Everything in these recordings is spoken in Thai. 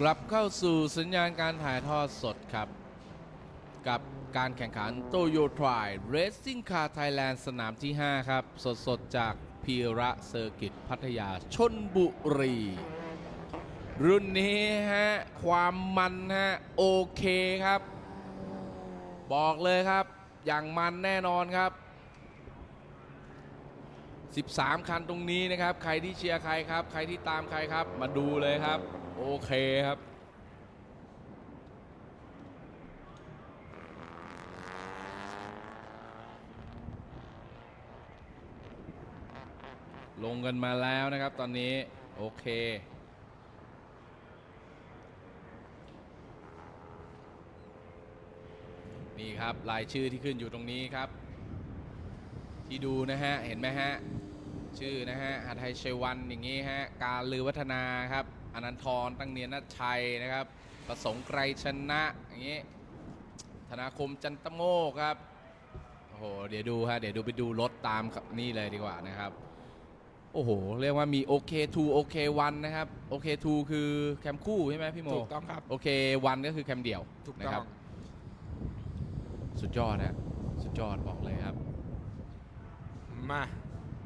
กลับเข้าสู่สัญญาณการถ่ายทอดสดครับ กับการแข่งขันโตโยทรายเรซซิ่งคาร์ไทยแลนด์สนามที่ 5 ครับ สดๆ จากพีระเซอร์กิตพัทยาชนบุรี รุ่นนี้ฮะ ความมันฮะ โอเคครับ บอกเลยครับ อย่างมันแน่นอนครับ 13 คันตรงนี้นะครับ ใครที่เชียร์ใครครับ ใครที่ตามใครครับ มาดูเลยครับ โอเคครับ ลงกันมาแล้วนะครับตอนนี้ โอเคนี่ครับรายชื่อที่ขึ้นอยู่ตรงนี้ครับ ที่ดูนะฮะ เห็นไหมฮะ ชื่อนะฮะหัทไทยชัยวันอย่างนี้ฮะ การลือวัฒนาครับอนันทรตั้งเนียนนัชชัยนะครับ ประสงค์ไกรชนะอย่างนี้ ธนาคมจันตโมกครับ โอ้โห เดี๋ยวดูฮะ เดี๋ยวดูไปดูรถตามนี่เลยดีกว่านะครับ โอ้โห เรียกว่ามี OK2 OK1 นะครับ OK2 คือแคมคู่ใช่ไหมพี่โม ถูกต้องครับ OK1 ก็คือแคมเดี่ยวถูกนะต้คอรัง บ สุดยอดนะสุดยอดบอกเลยครับ มา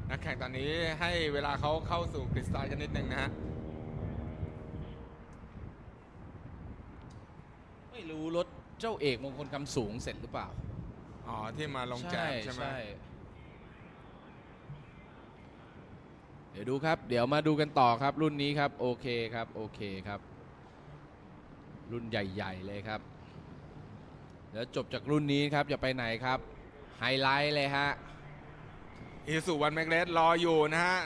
นักแข่งตอนนี้ให้เวลาเขาเข้าสู่กริดสไตล์กันนิดนึงนะฮะ ไม่รู้รถเจ้าเอกมงคลคำสูงเสร็จหรือเปล่าอ๋อ ที่มาลงแจมใช่ไหม เดี๋ยวดูครับ เดี๋ยวมาดูกันต่อครับ รุ่นนี้ครับ โอเคครับ โอเคครับ รุ่นใหญ่ ๆ เลยครับ แล้วจบจากรุ่นนี้ครับจะไปไหนครับ ไฮไลท์เลยฮะ อีสุวันแมกเลสรออยู่นะฮะ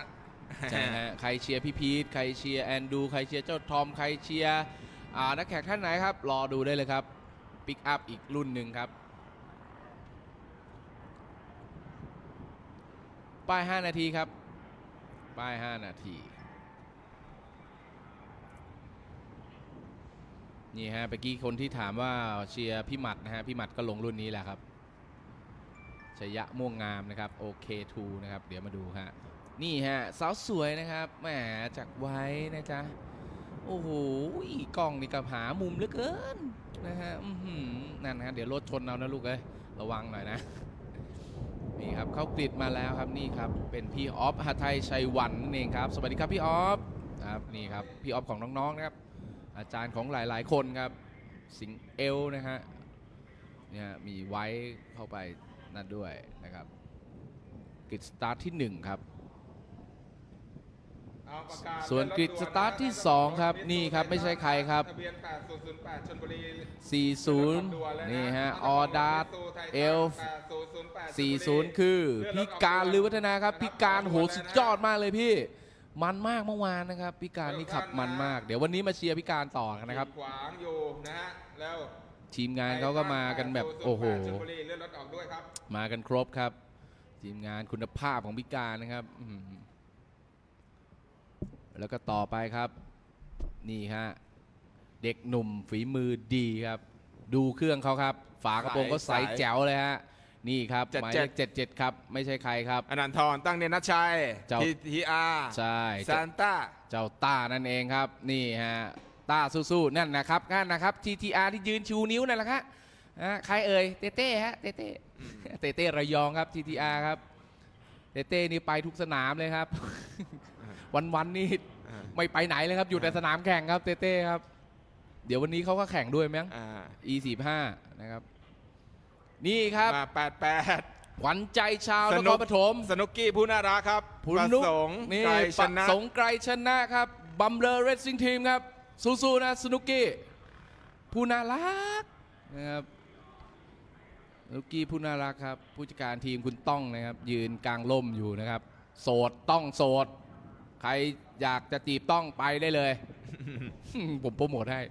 ใช่ฮะใครเชียร์พี่พีทใครเชียร์แอนดูใครเชียร์เจ้าทอมใครเชียร์อ่านักแข่งท่านไหนครับ รอดูได้เลยครับปิกอัพอีกรุ่นหนึ่งครับ ป้าย 5 นาทีครับ ป้าย 5 นาที นี่ฮะเมื่อกี้คนที่ถามว่าเชียร์พี่หมัดนะฮะ พี่หมัดก็ลงรุ่นนี้แหละครับ ชยะม่วงงามนะครับ OK2 นะครับเดี๋ยวมาดูฮะนี่ฮะสาวสวยนะครับแหมจากไว้นะจ๊ะโอ้โหกล้องนี่กับหามุมเหลือเกินนะฮะนั่นนะฮะเดี๋ยวรถชนเอานะลูกเอ้ยระวังหน่อยนะนี่ครับเข้ากริดมาแล้วครับนี่ครับเป็นพี่ออฟหทัยชัยวันนั่นเองครับ สวัสดีครับพี่ออฟครับนี่ครับพี่ออฟของน้องๆนะครับ อาจารย์ของหลายๆคนครับสิงเอลนะฮะเนี่ยมีไว้เข้าไป นั่นด้วยนะครับกริดสตาร์ทที่หนึ่งครับเอาประกาศส่วนกริดสตาร์ทที่สองครับ นี่ครับไม่ใช่ใครครับทะเบียน8008ชลบุรี40 นี่ฮะ ออดาร์เอล40 คือ พิการหรือวัฒนาครับ พิการโหสุดยอดมากเลยพี่มันมากเมื่อวานนะครับ พิการนี่ขับมันมาก เดี๋ยววันนี้มาเชียร์พิการต่อกันนะครับขวางอยู่นะฮะแล้ว ทีมงานเขาก็มากันแบบโอ้โหชลบุรีเลื่อนรถออกด้วยครับมากันครบครับ ทีมงานคุณภาพของพิการนะครับอื้อหือแล้วก็ต่อไปครับ นี่ฮะเด็กหนุ่มฝีมือดีครับ ดูเครื่องเขาครับ ฝากระโปรงก็ใสใสแจ๋วเลยฮะนี่ครับ77หมายเลข77ครับ ไม่ใช่ใครครับอนันทรตั้งเนยนัชชัยเจ้าทีทีอาร์ใช่ซานต้าเจ้าต้านั่นเองครับ นี่ฮะ ต้าสู้ๆนั่นนะครับนั่นนะครับ TTR ที่ยืนชูนิ้วนั่นแหละครับฮะใครเอ่ยเต้เต้ฮะเต้เต้เต้เต้ระยองครับ TTR ครับเต้เต้นี่ไปทุกสนามเลยครับ วันๆนี่อ่าไม่ไปไหนเลยครับ อยู่แต่สนามแข่งครับเต้เต้ครับ เดี๋ยววันนี้เขาก็แข่งด้วยมั้งอ่า E45 นะครับ นี่ครับมาแปดแปดขวัญใจชาวนสคนุรกปฐมสนุกกี้ผู้น่ารักครับคุณประนุกสงค์นี่ไกรชประนะสงค์ไกรชนะครับ บัมเลอร์เรซซิ่งทีมครับ สู้ๆนะสนุกกี้ผู้น่ารักนะครับสนุกกี้ผู้น่ารักครับ ผู้จัดการทีมคุณต้องนะครับ ยืนกลางล่มอยู่นะครับ โสดต้องโสด ใครอยากจะจีบต้องไปได้เลย ผมโปรโมทให้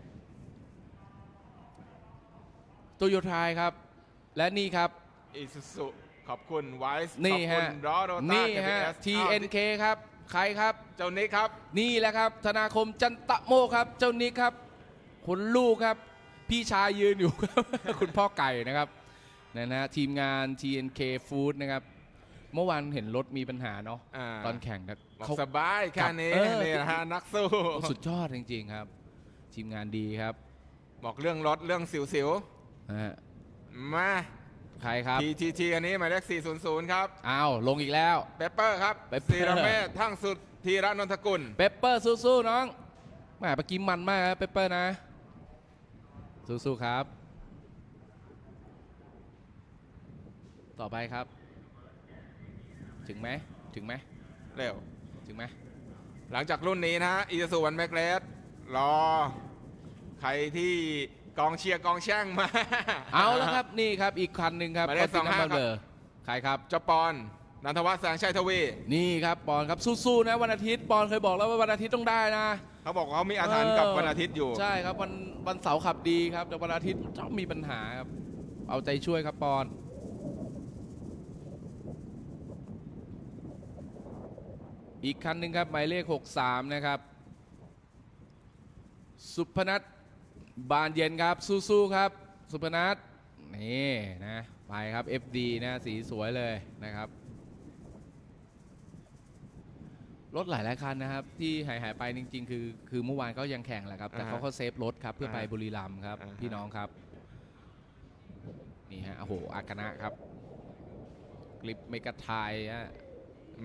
โตโยทายครับ และนี่ครับ อิสุสุขอบคุณไวส์นี่ขอบฮะคุณรอโรต้านี่ฮะ KPS TNK ครับ ใครครับ เจ้านิกครับ นี่แหละครับ ธนาคมจันตะโมครับ เจ้านิกครับคนลูกครับ พี่ชายยืนอยู่ครับ คุณพ่อไก่นะครับนะนะทีมงาน TNK Food นะครับ เมื่อวานเห็นรถมีปัญหาเนาะาตอนแข่งนะบอกเขา สบายแค่นี้เออ นี่นะฮะนักสู้โอ้สุดยอดจริงๆครับ ทีมงานดีครับบอกเรื่องรถเรื่องสิวนะฮะๆมา ใครครับทีทีทีอันนี้หมายเลข400 ครับอ้าวลงอีกแล้ว เปเปอร์ครับเปเปอร์ซีระเมธทั้งสุดธีระนนทกุล เปปเปอร์สู้ๆน้องแหมเมื่อกี้มันมากครับเปปเปอร์นะ สู้ๆครับ ต่อไปครับ ถึงไหมถึงไหมเร็ว ถึงไหมหลังจากรุ่นนี้นะฮะอีซูวันแมกเลสรอ ใครที่ กองเชียร์กองแช่งมา เอาแล้วครับนี่ครับอีกคันหนึ่งครับหมายเลขก็ติด25น้ำมันเบอร์ใครครับ เจาปอนนันทวัฒน์แสงชัยทวี นี่ครับปอนครับสู้ๆนะวันอาทิตย์ปอนเคยบอกแล้วว่าวันอาทิตย์ต้องได้นะเขาบอกว่าเขามีอาถรรพ์กับวันอาทิตย์อยู่ ใช่ครับวันวันเสาร์ขับดีครับ แต่วันอาทิตย์ชอบมีปัญหาครับ เอาใจช่วยครับปอน อีกคันหนึ่งครับหมายเลข 63 นะครับ สุพนัท บานเย็นครับสู้ๆครับสุพนัทนี่นะไปครับ FD นะสีสวยเลยนะครับ รถหลายหลายคันนะครับ ที่หายหายไปจริง ๆ คือคือเมื่อวานเขายังแข่งแหละครับ แต่อ่าฮะเขาเขาเซฟรถครับเพื่อไปอ่าฮะบุรีรัมย์ครับอ่าฮะพี่น้องครับ นี่ฮะโอ้โหอากานะครับกลิปเมกาไทยฮะ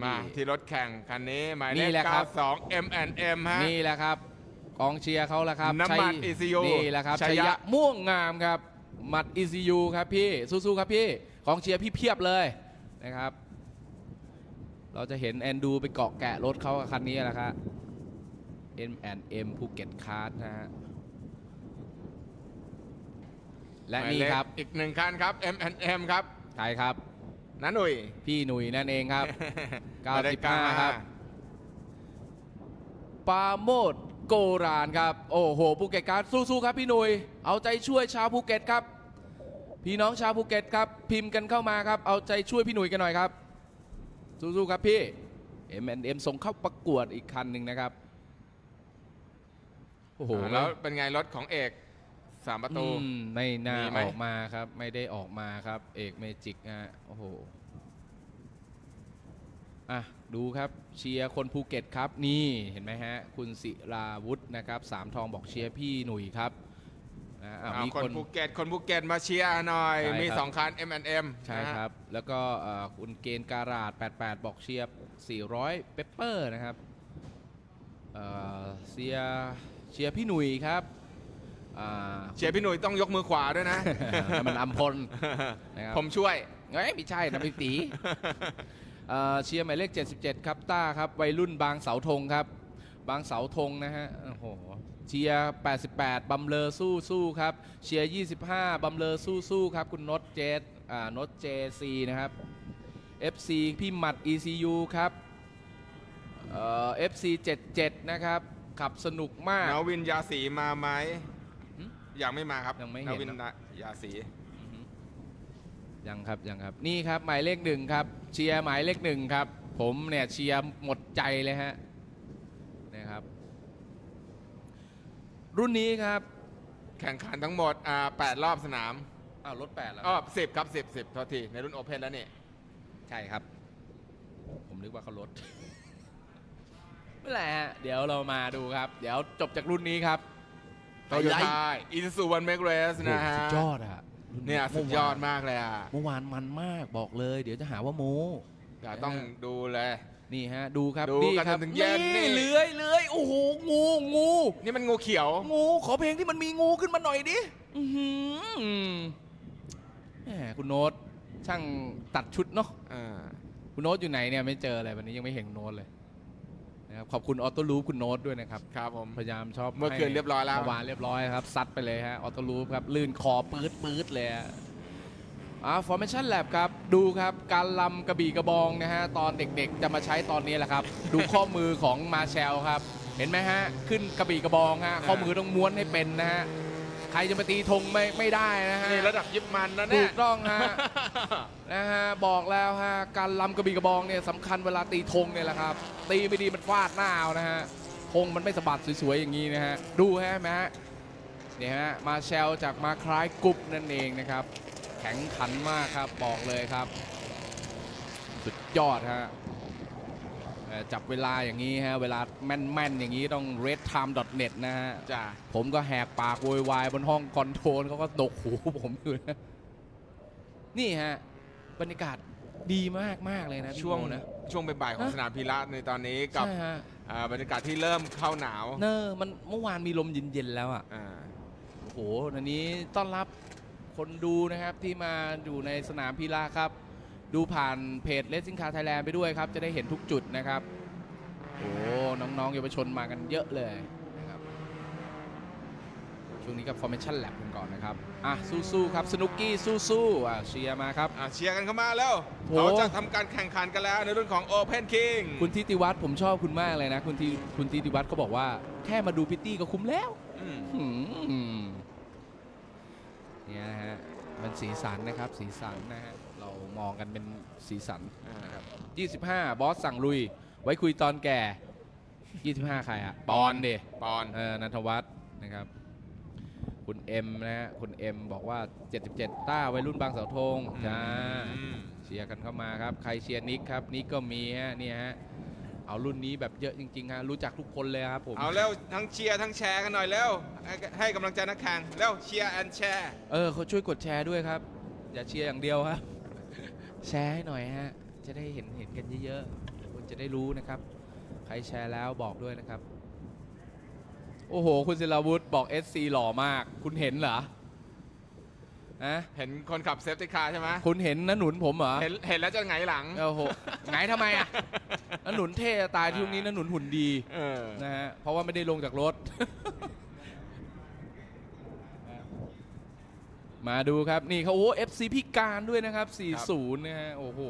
มานี่ที่รถแข่งคันนี้หมายนี่เลแหขละครับ92 M&M ฮะนี่แหละครับ กองเชียร์เขาละครับน้ำมันชัย ECU นี่แหละครับชัชัยยยะ ยะม่วงงามครับหมัด ECU ครับพี่สู้ๆครับพี่กองเชียร์พี่เพียบเลยนะครับ เราจะเห็นแอนดูไปเกาะแกะรถเขากับคันนี้แหละครับ M&M ภูเก็ตคาร์ดนะฮะและหมายนี่เลขครับอีกหนึ่งคันครับ M&M ครับใครครับ นันหนุ่ยพี่หนุ่ยนั่นเองครับ หมายเลข95ครับปาโมด โกรานครับ โอ้โหภูเก็ตครับสู้ๆครับพี่หนุยเอาใจช่วยชาวภูเก็ตครับ พี่น้องชาวภูเก็ตครับ พิมพ์กันเข้ามาครับ เอาใจช่วยพี่หนุยกันหน่อยครับ สู้ๆครับพี่ M&M ส่งเข้าประกวดอีกคันหนึ่งนะครับโอ้โหแล้วเป็นไงรถของเอกสามประตู อืมไม่น่ามีไหม ออกมาครับ ไม่ได้ออกมาครับ เอกเมจิกฮะโอ้โห อะดูครับเชียร์คนภูเก็ตครับนี่เห็นไหมฮะ คุณศิราวุฒินะครับสามทองบอกเชียร์พี่หนุ่ยครับนะอะอ่ามีคนคนภูเก็ตคนภูเก็ตมาเชียร์หน่อย ใช่มีครับ สองคัน M&M ใช่ครับ แล้วก็เอ่อคุณเกณฑ์การาด 88 บอกเชียร์ 400 เปปเปอร์นะครับเอ่อเชียร์เชียร์พี่หนุ่ยครับอ่า เชียร์พี่หนุ่ยต้องยกมือขวาด้วยนะ นั่นมันอัมพลนะครับผมช่วย เอ้ยไม่ใช่นะพี่ตี เอ่อเชียร์หมายเลข 77 ครับต้าครับวัยรุ่นบางเสาธงครับ บางเสาธงนะฮะโอ้โหเชียร์88บัมเลอสู้สู้ครับเชียร์25บัมเลอสู้สู้ครับคุณนศเจสอ่านศเจซีนะครับ FC พี่หมัด ECU ครับเอ่อ FC 77 นะครับ ขับสนุกมาก นาวินยาสีมาไหมหึยังไม่มาครับยังไม่เห็นนาวินนะยาสีอือฮึ ยังครับยังครับนี่ครับหมายเลขหนึ่งครับเชียร์หมายเลขหนึ่งครับ ผมเนี่ยเชียร์หมดใจเลยฮะนะครับ รุ่นนี้ครับแข่งขันทั้งหมดอ่าแปดรอบสนามอ้าวรถแปดแล้วอ๋อสิบครับสิบสิบโทษที ในรุ่นโอเพนแล้วนี่ ใช่ครับ ผมนึกว่าเขาลดไม่เป็นไรฮะเดี๋ยวเรามาดูครับ เดี๋ยวจบจากรุ่นนี้ครับ โตโยต้าอีซูซูวันเมกเรสโอ้โหนะฮะ สุดยอดอะรุ่ เนี่ยสุดยอดมากเลยอะเมื่อวานมันมากบอกเลย เดี๋ยวจะหาว่าโมเดี๋ยวต้องดูเลย นี่ฮะ ดูครับดูนี่กันครับจนถึงเย็นนี่เลื้อยเลื้อยโอ้โหงูงูนี่มันงูเขียว งูขอเพลงที่มันมีงูขึ้นมาหน่อยดิอื้อหือแหมคุณโน้ตช่างตัดชุดเนาะอ่าคุณโน้ตอยู่ไหนเนี่ยไม่เจออะไรวันนี้ยังไม่เห็นโน้ตเลย นะครับขอบคุณออโต้ลูปคุณโน้ตด้วยนะครับครับผมพยายามชอบเมื่อคืนเรียบร้อยแล้วเมื่อวานเรียบร้อยครับซัดไปเลยฮะออโต้ลูปครับลื่นคอปื๊ดปื๊ดเลยฮะอ่า formation lab ครับดูครับการลำกระบี่กระบองนะฮะตอนเด็กๆ จะมาใช้ตอนนี้แหละครับ ดูข้อมือของมาแชลครับ เห็นไหมฮะขึ้นกระบี่กระบองฮะข้อมือต้องม้วนให้เป็นนะฮะใครจะมาตีธงไม่ไม่ได้นะฮะนี่ระดับยิบมันนะถูเนี่ยกต้องฮะ นะฮะบอกแล้วฮะการลำกระบี่กระบองเนี่ยสำคัญเวลาตีธงเนี่ยแหละครับ ตีไม่ดีมันฟาดหน้าเอานะฮะธงมันไม่สะบัดสวยๆอย่างนี้นะฮะดูฮะเห็นไหมฮะเนี่ยฮะมาแชลจากมาคล้ายกรุ๊ปนั่นเองนะครับ แข็งขันมากครับบอกเลยครับ สุดยยอดฮะเอ่อ จับเวลาอย่างนี้ฮะ เวลาแม่นๆ อย่างนี้ต้อง redtime.net นะฮะ จ้าผมก็แหกปากโวยวายบนห้องคอนโทรลเขาก็ดกหูผมอยู่นะ นี่ฮะ บรรยากาศดีมากมากๆเลยนะพี่ช่วงโมนะ ช่วงบ่ายๆของฮะ สนามพีระในตอนนี้กับใช่ฮะอ่าบรรยากาศที่เริ่มเข้าหนาวเนอมันเมื่อวานมีลมเย็นๆแล้วอะ อ่าโอ้โหอันนี้ต้อนรับคนดูนะครับที่มาอยู่ในสนามพีระครับ ดูผ่านเพจ Racing Car Thailand ไปด้วยครับ จะได้เห็นทุกจุดนะครับ โอ้โหน้องๆเยาวชนมากันเยอะเลยนะครับ ช่วงนี้กับ Formation Lab กันก่อนนะครับ อะ สู้ๆครับสนุกกี้สู้ๆอะเชียร์มาครับ อะเชียร์กันเข้ามาแล้วโหเขาจะทำการแข่งขันกันแล้วในรุ่นของ Open King คุณทิติวัฒน์ผมชอบคุณมากเลยนะ คุณทิคุณทิติวัฒน์เขาบอกว่าแค่มาดูพิตตี้ก็คุ้มแล้ว อืมหืมเนี่ยนะฮะ มันสีสันนะครับสีสันนะฮะเรามองกันเป็นสีสันอ่านะครับ 25 บอสสั่งลุย ไว้คุยตอนแก่ 25 ใครอะปอนเดปอนเออนันทวัฒน์นะครับ คุณเอ็มนะฮะคุณเอ็มบอกว่า 77 ต้าวัยรุ่นบางเสาธงจ้าอืมเชียร์กันเข้ามาครับ ใครเชียร์นิกครับนิกก็มีฮะเนี่ยฮะ เอารุ่นนี้แบบเยอะจริงๆฮะรู้จักทุกคนเลยครับผม เอาแล้วทั้งเชียร์ทั้งแชร์กันหน่อยแล้วให้ให้กำลังใจนักแข่งแล้วเชียร์แอนแชร์ เออเขาช่วยกดแชร์ด้วยครับ อย่าเชียร์อย่างเดียวครับ แชร์ให้หน่อยฮะ จะได้เห็นเห็นกันเยอะๆคนจะได้รู้นะครับ ใครแชร์แล้วบอกด้วยนะครับ โอ้โห คุณศิลาวุธบอก SC หล่อมาก คุณเห็นเหรอ อะเห็นคนขับเซฟตี้คาร์ใช่ไหมคุณเห็นน้าหนุนผมเหรอ เห็นเห็นแล้วจะไงายหลัง โอ้โหไงทำไมอะน้าหนุนเท่จะตายที่ตรงนี้น้าหนุนหุ่นดีเออ นะฮะ เพราะว่าไม่ได้ลงจากรถ มาดูครับ นี่เขาโอ้ FC พิการด้วยนะครับ 40 นะฮะ โอ้โห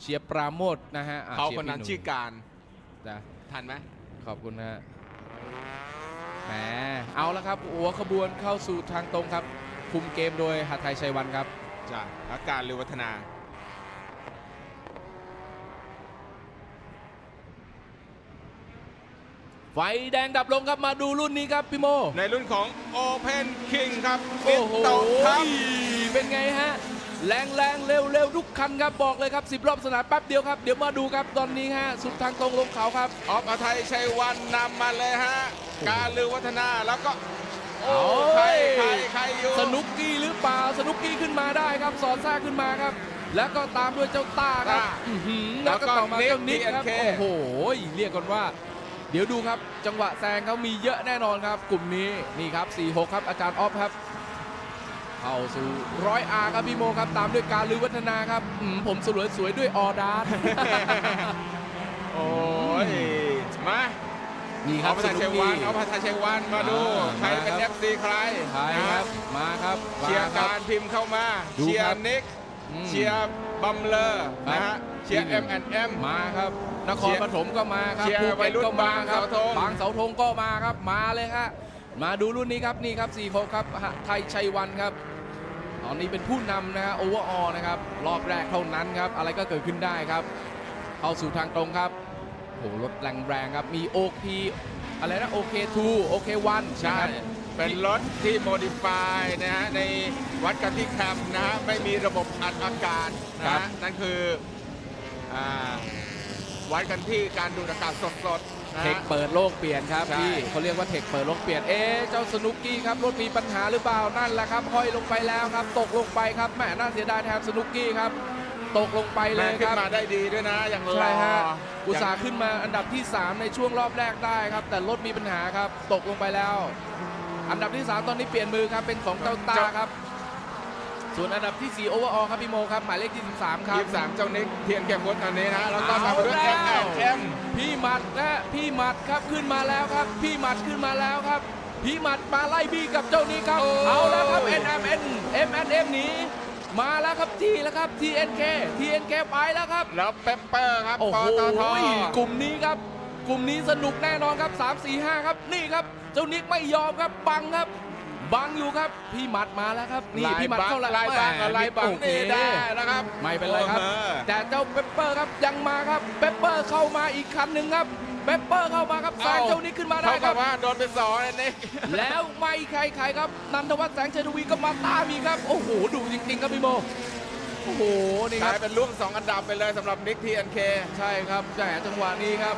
เชียร์ปราโมทนะฮะอะเขาชียคร์นนั้นพี่หชื่อการ จ้ะ ทันไหม ขอบคุณนะฮะแหมเอาละครับหัวขบวนเข้าสู่ทางตรงครับ คุมเกมโดยหาไทยชัยวันครับจ้ะและการลือวัฒนา ไฟแดงดับลงครับมาดูรุ่นนี้ครับพี่โม ในรุ่นของ Open King ครับโอ้โหมิตรครับเป็นไงฮะ แรงแรงเร็วเร็วทุกคันครับบอกเลยครับสิบรอบสนามแป๊บเดียวครับ เดี๋ยวมาดูครับตอนนี้ฮะ สุดทางตรงลงเขาครับ ออฟอาไทยชัยวันนำมาเลยฮะ การลือวัฒนาแล้วก็ โอ้โอ้ใครยใครใครอยู่สนุกกี้หรือเปล่าสนุกกี้ขึ้นมาได้ครับสอดแทรกขึ้นมาครับ แล้วก็ตามด้วยเจ้าต้าครับต้าอื้อหือแล้แล้ววก็ก็ต่อมาเจ้านิกนิกครับ TNK โอ้โหเรียกกันว่า เดี๋ยวดูครับจังหวะแซงเขามีเยอะแน่นอนครับ กลุ่มนี้นี่ครับ 4-6 ครับอาจารย์ออฟครับ เข้าสู่ร้อยอาครับพี่โมครับตามด้วยการลือวัฒนาครับอืมผมสวยสวยด้วยออดาร์ โอ้ยมา นี่คอรัอบฟอาไทยชัยวันสออฟอาไทยชัยวันมาดู อ่าใครเป็นมาครับ FC ใครใช่ครับมาครับเชียร์มคกาบรพิมพ์เข้ามา ดูเชียครับร์นิก อืมเชียร์บัมเลอร์ครับนะฮะเชียร์ที่ M หนึ่ง M มาครับ นคเชีรยร์ปฐมก็มาครับเชียร์ภูวัเก็ยตรุ่นก็มาครับบางเสาธง บางเสาธงก็มาครับ มาเลยครับมาดูรุ่นนี้ครับนี่ครับ4ีครับหไทยชัยวันครับ ตอนนี้เป็นผู้นำนะฮะโอเวอร์ออนะครับ รอบแรกเท่านั้นครับ อะไรก็เกิดขึ้นได้ครับ เข้าสู่ทางตรงครับ โหรถแรงๆครับ มี OK อะไรนะ OK2 OK1 ใช่ เป็นรถที่โมดิฟายนะฮะ ในวัดกันที่แคมป์นะฮะ ไม่มีระบบอัดอากาศนะครัฮะบนั่นคืออ่าวัดกันที่การดูดอากาศสดๆนะเทคฮะ เปิดโลกเปลี่ยนครับใช่ พี่เขาเรียกว่าเทคเปิดโลกเปลี่ยน เอ๊ะเจ้าสนุกกี้ครับรถมีปัญหาหรือเปล่านั่นแหละครับห้อยลงไปแล้วครับ ตกลงไปครับแหมน่าเสียดายแทนสนุกกี้ครับ ตกลงไปเลแม่ยขึ้คนรับมาได้ดีด้วยนะอย่างรอใช่ฮะอุตย่างสาห์ขึ้นมาอันดับที่ 3 ในช่วงรอบแรกได้ครับ แต่รถมีปัญหาครับ ตกลงไปแล้ว อันดับที่ 3 ตอนนี้เปลี่ยนมือครับ เป็นของเจ้าตาครับ ส่วนอันดับที่4โอเวอร์ออครับพี่โมครับ หมายเลขที่13ครับยี่สิบสามเจ้านิกเทียนเก็บรถอันนี้นะแล้วก็ตามไปด้วยเอาแอแล้มวแอม พี่หมัดนะพี่หมัดครับขึ้นมาแล้วครับ พี่หมัดขึ้นมาแล้วครับ พี่หมัดมาไล่บี้กับเจ้านี้ครับเอาแล้วครับ NMN MNM หนี มาแล้วครับจีแล้วครับ TNK TNK ไปแล้วครับ แล้วเปปเปอร์ครับโอ้ปโหตทกลุ่มนี้ครับ กลุ่มนี้สนุกแน่นอนครับ 3 4 5 ครับ นี่ครับ เจ้านิกไม่ยอมครับ บังครับ บังอยู่ครับ พี่หมัดมาแล้วครับ นี่ลายพี่หมัดบังเข้าแล้วลายบังกับลายบังโอเคนี่ได้นะครับ ไม่เป็นไรครับโอ้โหแต่เจ้าเปปเปอร์ครับยังมาครับ เปปเปอร์เข้ามาอีกคันหนึ่งครับ เปปเปอร์เข้ามาครับแซงเอ้าเจ้านิกขึ้นมาได้เท่าคกัรับบ ว่าโดนไปสองเลยนิก แล้วไม่ใครใครครับนันทวัฒน์แสงชัยทวีก็มาตามอีกครับ โอ้โหดูจริงๆครับพี่โมโอ้โหนี่กคลารับยเป็นร่วมสองอันดับไปเลยสำหรับนิกทีเอ็นเคใช่ครับแต่จังหวะนี้ครับ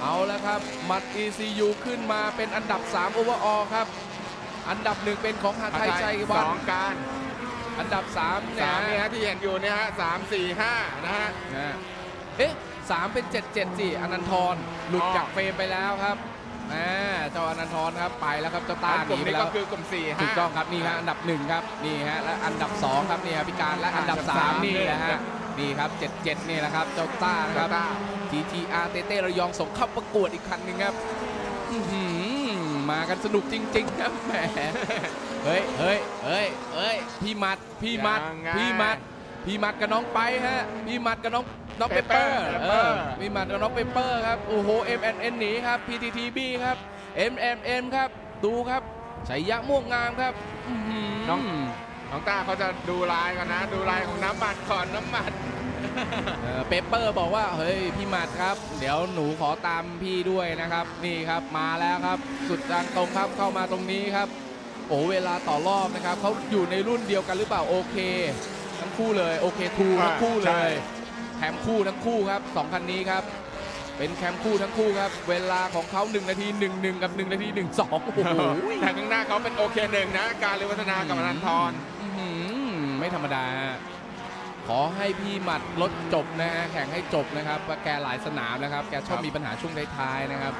เอาแล้วครับมัด ECU ขึ้นมาเป็นอันดับ3 overall ครับ อันดับหนึ่งเป็นของหาไทยชัยวัสนองการอันดับ3เนี่ยสามเนี่ยฮะที่เห็นอยู่เนี่ยฮะสามสี่ห้านะฮะ นะฮะเอ๊ะ สามเป็น 7 7สิอนันทรหลุดอ๋อจากเฟรมไปแล้วครับอ่าเจ้าอนันทรครับไปแล้วครับเจ้าตาหกลุ่นีมไปนี้แล้ก็วคือกลุ่มสี่ถูห้ากต้องครับนี่ฮะอันดับหนึ่งครับนี่ฮะและอันดับสองครับนี่ครับพิการและอันดับอันดับสามสามนี่แหละครัฮะบนี่ครับเจ็ดเจ็ดนี่แหละครับเจ้าต้านะคครัรับบ TTR เต้เต้ระยองส่งเข้าประกวดอีกครั้งหนึ่งครับอื้อหือมากันสนุกจริง ๆ ครับแหมเฮ้ยเฮ้ยเฮ้ยเฮ้ยพี่มัดพี่มัดยังไงพี่มัดพี่มัดกับน้องไปฮะพี่มัดกับน้อง น้องเปเปอ Pepper ร์ Pepper เออพี่มัดกับน้องเปเปอร์ครับ โอ้โห MNN หนีครับ PTTB ครับ MMM ครับ ดูครับชัยยะม่วงงามครับอื้อหือน้องน้องต้าเขาจะดูลายกันนะ ดูลายของน้ำมันก่อนน้ำมันเออเปเปอร์บอกว่า เฮ้ย พี่หมัดครับ เดี๋ยวหนูขอตามพี่ด้วยนะครับ นี่ครับมาแล้วครับ สุดทางตรงครับเข้ามาตรงนี้ครับ โอ้เวลาต่อรอบนะครับเขาอยู่ในรุ่นเดียวกันหรือเปล่าโอเค ทั้งคู่เลยโอเคทูอ่าทั้งคู่เลใช่ย แคมคู่ทั้งคู่ครับสองคันนี้ครับ เป็นแคมคู่ทั้งคู่ครับ เวลาของเขา1นาที1 1 กับ 1 นาที 1 2โอ้โหแต่ข้างหน้าเขาเป็นโอเคหนึ่งนะ การเรวัฒนากับอนันทรอื้อหือไม่ธรรมดาฮะขอให้พี่หมัดลดจบนะฮะแข่งให้จบนะครับว่าแกหลายสนามนะครับ แกชอบครับมีปัญหาช่วงท้ายๆนะครับ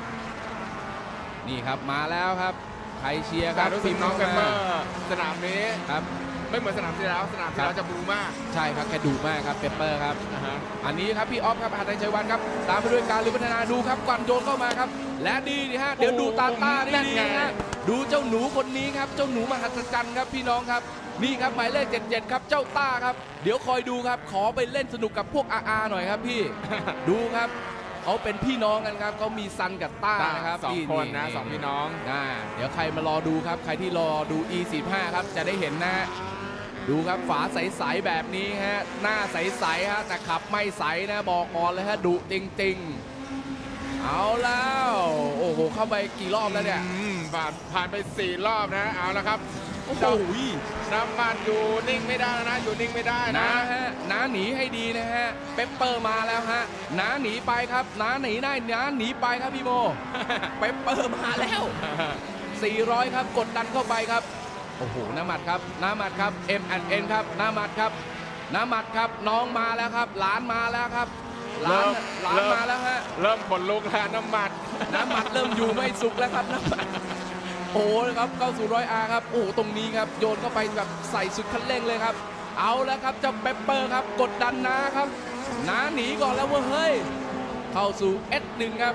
นี่ครับมาแล้วครับใครเชียร์คแต่รับรู้สึกน้องเปพิมพ์เปอข้ามาร์สนามนี้ครับไม่เหมือนสนามที่แล้วสนามที่ครับแล้วจะบลูมาก ใช่ครับแกดุมากครับเปเปอร์ครับนะฮะ อันนี้ครับพี่ออฟครับอาทัยชัยวันครับตามไปด้วยการลือพัฒนาดูครับก่อนโยนเข้ามาครับ และดีนี่ฮะเดี๋ยวดูตาตานี่นั่นดีไงนะฮะดูเจ้าหนูคนนี้ครับเจ้าหนูมหัศจรรย์ครับพี่น้องครับนี่ครับหมายเลข77ครับเจ้าต้าครับ เดี๋ยวคอยดูครับ ขอไปเล่นสนุกกับพวกอาอาหน่อยครับพี่ดูครับเขาเป็นพี่น้องกันครับเขามีซันกับต้านะครับสองนี่คนนะสองพี่น้องอ่าเดี๋ยวใครมารอดูครับ ใครที่รอดู E45 ครับจะได้เห็นนะฮะ ดูครับฝาใสๆแบบนี้ฮะหน้าใสๆฮะแต่ขับไม่ใสนะบอกก่อนเลยฮะดุจริงๆ เอาแล้ว โอ้โหเข้าไปกี่รอบแล้วเนี่ยอืมผ่านผ่านไปสี่รอบนะเอาละครับโอ้โหเจ้าน้ำมันอยู่นิ่งไม่ได้แล้วนะ อยู่นิ่งไม่ได้นะ น้าฮะน้าหนีให้ดีนะฮะเปปเปอร์มาแล้วฮะน้าหนีไปครับน้าหนีได้น้าหนีไปครับพี่โม เปปเปอร์มาแล้ว 400 ครับกดดันเข้าไปครับ โอ้โหน้าหมัดครับน้าหมัดครับ M N ครับน้าหมัดครับน้าหมัดครับ น้องมาแล้วครับ หลานมาแล้วครับ หลานเริ่มหลานเริ่มมาแล้วฮะเริ่มขนลุกแล้วน้ำมันน้ำหมัดเริ่มอยู่ไม่สุขแล้วครับน้ำหมัดโอ้โหครับเข้าสู่ร้อยอาครับโอ้โหตรงนี้ครับโยนเข้าไปแบบใส่สุดคันเร่งเลยครับ เอาแล้วครับเจ้าเปปเปอร์ครับกดดันน้าครับน้าหนีก่อนแล้วเว้ยเฮ้ยเข้าสู่ S1 ครับ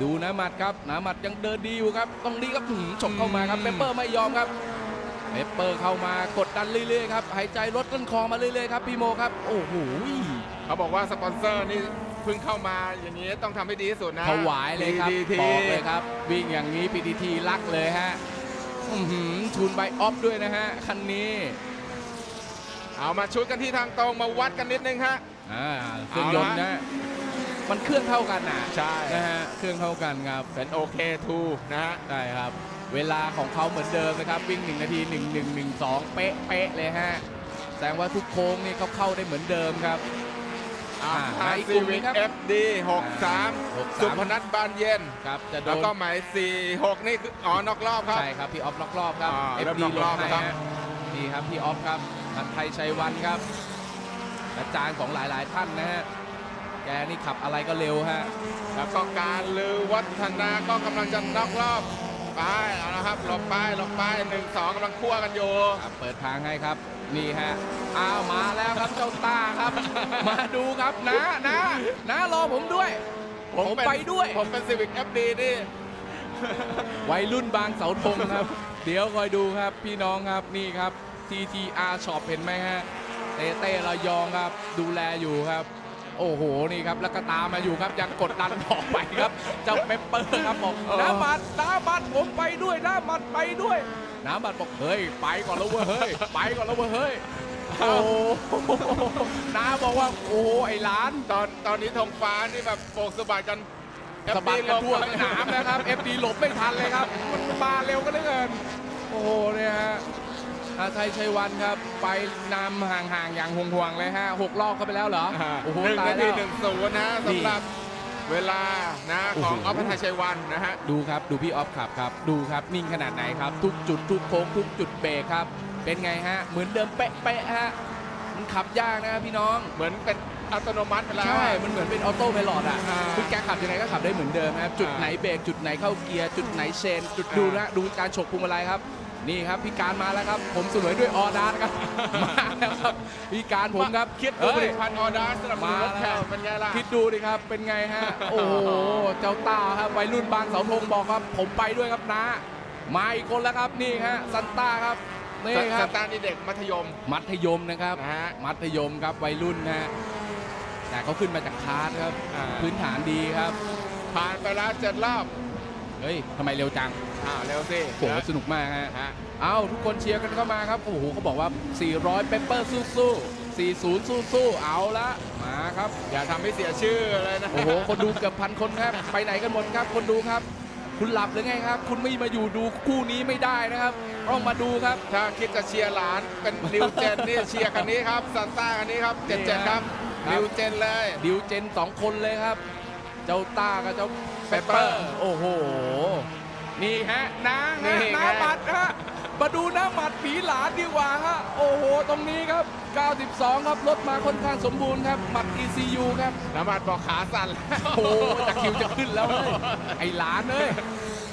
ดูน้ำหมัดครับน้ำหมัดยังเดินดีอยู่ครับตรงนี้ครับหืมฉกเข้ามาครับเปปเปอร์ไม่ยอมครับ เปปเปอร์เข้ามากดดันเรื่อยๆครับหายใจลดต้นคอมาเรื่อยๆครับพี่โมครับโอ้โหเขาบอกว่าสปอนเซอร์นี่เพิ่งเข้ามาอย่างนี้ต้องทำให้ดีที่สุดนะถวายเลยครับ DDT บอกเลยครับ วิ่งอย่างนี้ PTT รักเลยฮะอื้อหือชูนใบออฟด้วยนะฮะคันนี้เอามาชุดกันที่ทางตรงมาวัดกันนิดนึงฮะอ่าเครื่องยนต์นะ มันเครื่องเท่ากันนะใช่นะฮะเครื่องเท่ากันครับเป็นโอเคทูนะฮะได้ครับ เวลาของเขาเหมือนเดิมนะครับ วิ่ง 1 นาที 1 1 1 2 เป๊ะเป๊ะเลยฮะแสดงว่าทุกโค้งนี่เขาเข้าได้เหมือนเดิมครับอ่าอ่าอีกกซีลุ่มหนึ่วิงกครับ เอฟดีหกสาม63 สุพนัทบานเย็น ครับจะโดแล้วนก็หมายสี่หกนี่คืออ๋อนอกรอบครับ ใช่ครับพี่ออฟนอกรอบครับ อ่า FD เริ่มนอกรอบลงให้นะครับ ฮะนี่ครับพี่ออฟครับทันไทยชัยวันครับ อาจารย์ของหลายๆท่านนะฮะแกนี่ขับอะไรก็เร็วฮะ แล้วก็การลือวัฒนาก็กำลังจะนอกรอบ ไปเอาละครับหลบไปหลบไปหนึ่งสองกำลังคั่วกันอยู่ครับเปิดทางให้ครับ นี่ฮะอ้าวมาแล้วครับเจ้าตาครับ มาดูครับนะนะนะรอผมด้วย ผมเป็นไปด้วย ผมเป็นซีวิกเอฟดีนี่ วัยรุ่นบางเสาธงครับ เดี๋ยวคอยดูครับพี่น้องครับนี่ครับ TTR Shop เห็นไหมฮะเต้เต้ระยองครับ ดูแลอยู่ครับ โอ้โหนี่ครับแล้วก็ตามมาอยู่ครับยังกดดันต่อไปครับเจ้าเปปเปอร์ครับบอกเออน้ำบัตรน้ำบัตรผมไปด้วยน้ำบัตรไปด้วย น้ำบัตรบอกเฮ้ยไปก่อนแล้วเว้ยเฮ้ยไปก่อนแล้วเว้ยเฮ้ยโอ้โหน้าบอกว่าโอ้โหไอ้หลานตอนตอนนี้ธงฟ้านี่แบบโปกสะบัดกันสะบัดกันทั่ว FD สนามนะครับ FD หลบไม่ทันเลยครับมันมาเร็วกันเหลือเกินโอ้โหเนี่ยฮะ อาไทยชัยวันครับ ไปนำห่างๆ อย่างห่วงๆ เลยฮะหกรอบเข้าไปแล้วเหรอ โอ้โหหนึ่งตายนาทีแล้ว หนึ่งศูนย์นะนี่สำหรับเวลานะของโอ้โหออฟพัทยชัยวันนะฮะ ดูครับ ดูพี่ออฟขับครับ ดูครับ นิ่งขนาดไหนครับ ทุกจุด ทุกโค้ง ทุกจุดเบรกครับ เป็นไงฮะ เหมือนเดิมเป๊ะๆฮะ มันขับยากนะครับพี่น้อง เหมือนเป็นอัตโนมัติไปแล้ว ใช่ มันเหมือนเป็นออโต้ไพลอตอะอ่าคือแกขับยังไงก็ขับได้เหมือนเดิมนะครับ จุดอ่าไหนเบรก จุดไหนเข้าเกียร์ จุดไหนเชน จุดอ่า ดูนะ ดูการฉกพวงมาลัยครับ นี่ครับพี่การมาแล้วครับ ผมสวยด้วยออดาร์ครับ มาแล้วครับพี่การผมครับคิดดูผเอ้ลิยตภัณฑ์ออดาสำหรับมารถแข่งแล้วเป็นไงล่ะคิดดูดิครับเป็นไงฮะโอ้โหเจ้าตาครับวัยรุ่นบางเสาธงบอกครับ ผมไปด้วยครับนะมาอีกคนแล้วครับนี่ฮะซันต้าครับนี่สครับตาร์นี่เด็กมัธยม มัธยมนะครับนะฮะมัธยมครับวัยรุ่นนะฮะแต่เขาขึ้นมาจากคาร์ดครับอ่าพื้นฐานดีครับ ผ่านไปแล้วเจ็ดรอบเฮ้ยทำไมเร็วจังอ่าเร็วสิโอ้โหสนุกมากฮะฮะเอาทุกคนเชียร์กันเข้ามาครับโอ้โหเขาบอกว่า 400เปเปอร์สู้ๆ40 สู้ๆเอาละมาครับ อย่าทำให้เสียชื่อเลยนะโอ้โหคนดูเกือบพันคนครับ ไปไหนกันหมดครับ คนดูครับ คุณหลับหรือไงครับ คุณไม่มาอยู่ดูคู่นี้ไม่ได้นะครับต้องมาดูครับ ถ้าคิดจะเชียร์หลานเป็นนิวเจนนี่เชียร์คันนี้ครับซันต้าคันนี้ครับเจ็ดเจ็ดครับครับนิวเจนเลยดิวเจนสองคนเลยครับ เจ้าต้ากับเจ้า เปเปอร์ โอ้โห นี่ฮะนางนี่ฮะไง น้าหมัดฮะมาดูหน้าหมัดผีหลานดีกว่าฮะโอ้โห ตรงนี้ครับ 92 ครับรถมาค่อนข้างสมบูรณ์ครับหมัด ECU ครับ น้ำมันบอกขาสั่นแล้วโอ้โหตะคริวจะขึ้นแล้วเลยไอ้หลานเอ้ย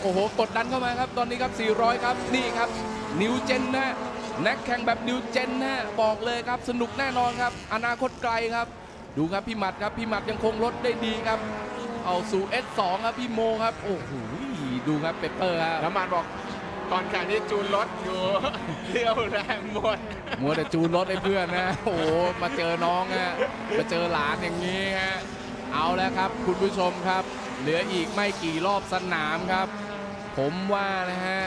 โอ้โห กดดันเข้ามาครับ ตอนนี้ครับ 400 ครับ นี่ครับ นิวเจนนะนักแข่งแบบนิวเจนนะบอกเลยครับ สนุกแน่นอนครับ อนาคตไกลครับ ดูครับพี่หมัดครับ พี่หมัดยังคงรถได้ดีครับ เอาสู่ S2 ครับพี่โมครับ โอ้โหดูครับเปเปอร์ครับน้ำมันบอกก่อนแข่งนี่จูนรถอยู่ เรี่ยวแรงหมดมัวแต่จูนรถให้เพื่อนนะโอ้โหมาเจอน้องฮะมาเจอหลานอย่างนี้ฮะเอาแล้วครับ คุณผู้ชมครับ เหลืออีกไม่กี่รอบสนามครับ ผมว่านะฮะ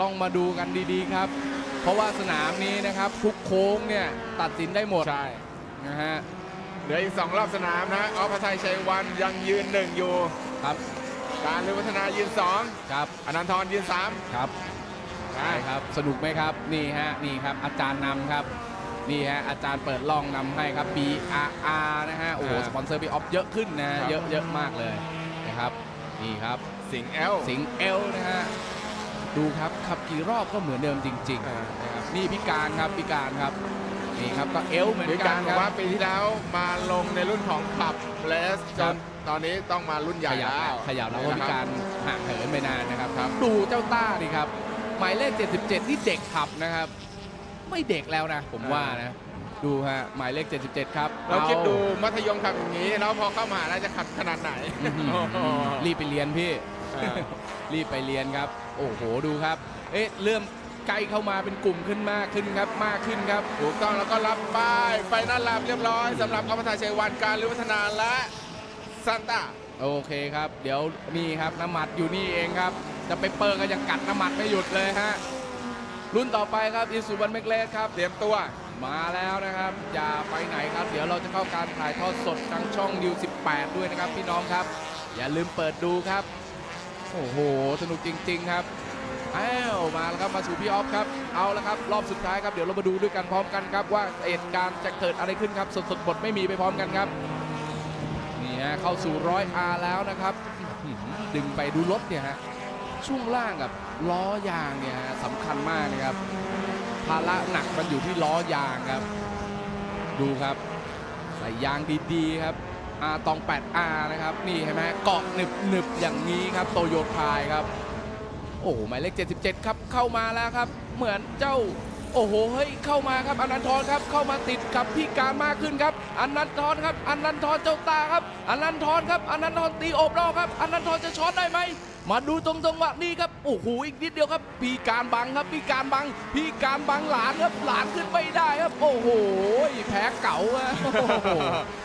ต้องมาดูกันดีๆครับ เพราะว่าสนามนี้นะครับ ทุกโค้งเนี่ยตัดสินได้หมดใช่นะฮะ เหลืออีกสองรอบสนามนะออฟพัทยชัยวันยังยืนหนึ่งอยู่ ครับ การลือวัฒนายืนสองครับอนันทรยืนสามครับใช่ครับ สนุกไหมครับ นี่ฮะ นี่ครับ อาจารย์นำครับ นี่ฮะ อาจารย์เปิดล่องนำให้ครับ BRR นะฮะ โอ้โห สปอนเซอร์พี่ออฟเยอะขึ้นนะเยอะเยอะมากเลยนะครับ นี่ครับ สิงห์แอล สิงห์เอลนะฮะ ดูครับ ขับกี่รอบก็เหมือนเดิมจริงอ่าๆนะครับ นี่พิการครับ พิการครับ นี่ครับก็เอลเหมือนมีกักานรบคอกรับว่าปีที่แล้วมาลงในรุ่นของขับเลสจครับ นตอนนี้ต้องมารุ่นใหญ่ขยับแล้วขยับแล้วก็นะพิคกาบรห่างเหินไปนานนะครับครับ ดูเจ้าต้าดิครับ หมายเลข 77 นี่เด็กขับนะครับ ไม่เด็กแล้วนะ ผมว่านะ ดูฮะ หมายเลข 77 ครับเราคิดอดูมัธยมขับอย่างนี้ แล้วพอเข้ามหาลัยจะขับขนาดไหนอื้อหือโอ้โหรีบไปเรียนพี่อ่ารีบไปเรียนครับ โอ้โห ดูครับ เอ๊ะ เริ่ม ใกล้เข้ามาเป็นกลุ่มขึ้นมากขึ้นครับมากขึ้นครับถูกต้องแล้วก็รับป้ายไฟนั่นลับเรียบร้อยสำหรับอมตะชัยวันการลือวัฒนาและซันต้าโอเคครับ เดี๋ยวนี่ครับน้ำหมัดอยู่นี่เองครับ จะไปเปิดก็ยังกัดน้ำหมัดไม่หยุดเลยฮะรุ่นต่อไปครับอิสุบันเมกเลสครับเตรียมตัวมาแล้วนะครับ อย่าไปไหนครับ เดี๋ยวเราจะเข้าการถ่ายทอดสดทางช่องดิว18 ด้วยนะครับ พี่น้องครับ อย่าลืมเปิดดูครับ โอ้โห สนุกจริง ๆ ครับ อ้าวมาแล้วครับมาสู่พี่ออฟครับเอาละครับรอบสุดท้ายครับเดี๋ยวเรามาดูด้วยกันพร้อมกันครับว่าเหตุการณ์จะเกิดอะไรขึ้นครับสดๆบทไม่มีไปพร้อมกันครับนี่ฮะเข้าสู่ร้อยอาแล้วนะครับดึงไปดูรถเนี่ยฮะช่วงล่างกับล้อยางเนี่ยสำคัญมากนะครับภาระหนักมันอยู่ที่ล้อยางครับ ดูครับใส่ยางดีๆครับอาตอง 8R นะครับนี่เห็นไหมเกาะหนึบหนึบๆอย่างนี้ครับโตโยพายครับ อ้โหหมายเลข 77 ครับเข้ามาแล้วครับ เหมือนเจ้า โอ้โหเฮ้ยเข้ามาครับอนันทรครับเข้ามาติดกับพี่การมากขึ้นครับอนันทรครับอนันทรเจ้าตาครับอนันทรครับอนันทรตีโอบรอบครับอนันทรจะช็อตได้ไหม มาดูตรงจังหวะนี้ครับโอ้โหอีกนิดเดียวครับพี่การบังครับพี่การบังพี่การบังหลานครับหลานขึ้นไม่ได้ครับ โอ้โหแพ้เก๋าอะโอ้โห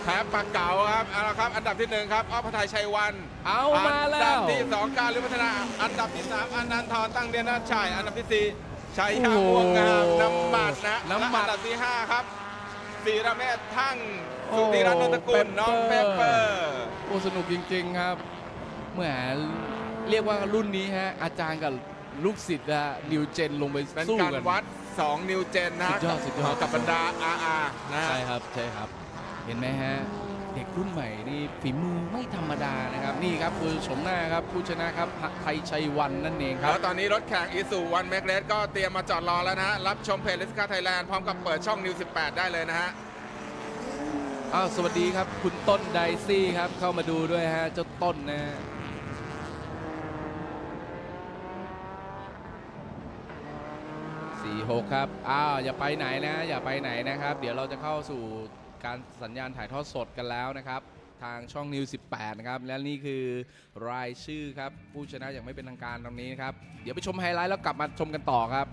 แพ้ปากเก๋าครับเอาละครับ อันดับที่หนึ่งครับออฟพัทยชัยวันเอามาแล้อันดัวบที่สองการลือวัฒนาอันดับที่สามอนันทรตั้งเดียนนาชัยอันดับที่สี่ชัยโอ้ยาโหม่วงงามน้ำหมัดนะน้ำหมัดและอันดับที่ห้าครับสีระเมศทั้งโอ้สุธีรัตน์นนทกุลน้องเปเปเปเปออร์ร์โอ้สนุกจริงๆครับเหมือน เรียกว่ารุ่นนี้ฮะอาจารย์กับลูกศิษย์อะนิวเจนลงไปเป็นสู้การกัน วัด2 New Gen นะสุดยอดสุดยอด กับบรรดา RR นะฮะใช่ครับใช่ครับ เห็นไหมฮะ เด็กรุ่นใหม่นี่ฝีมือไม่ธรรมดานะครับ นี่ครับคือชมหน้าครับผู้ชนะครับหไทยชัยวันนั่นเองครัแล้บ วตอนนี้รถแข่งอีซูวันแมกเลสก็เตรียมมาจอดรอแล้วนะฮะ รับชมเพจลิสกาไทยแลนด์พร้อมกับเปิดช่อง New 18 ได้เลยนะฮะ อ้าวสวัสดีครับ คุณต้นไดซี่ครับเข้ามาดูด้วยฮะเจ้าต้นนะฮะ สี่หกครับ อ้าว อย่าไปไหนนะ อย่าไปไหนนะครับ เดี๋ยวเราจะเข้าสู่การสัญญาณถ่ายทอดสดกันแล้วนะครับ ทางช่องนิว 18 นะครับ และนี่คือรายชื่อครับ ผู้ชนะอย่างไม่เป็นทางการตรงนี้นะครับ เดี๋ยวไปชมไฮไลท์แล้วกลับมาชมกันต่อครับ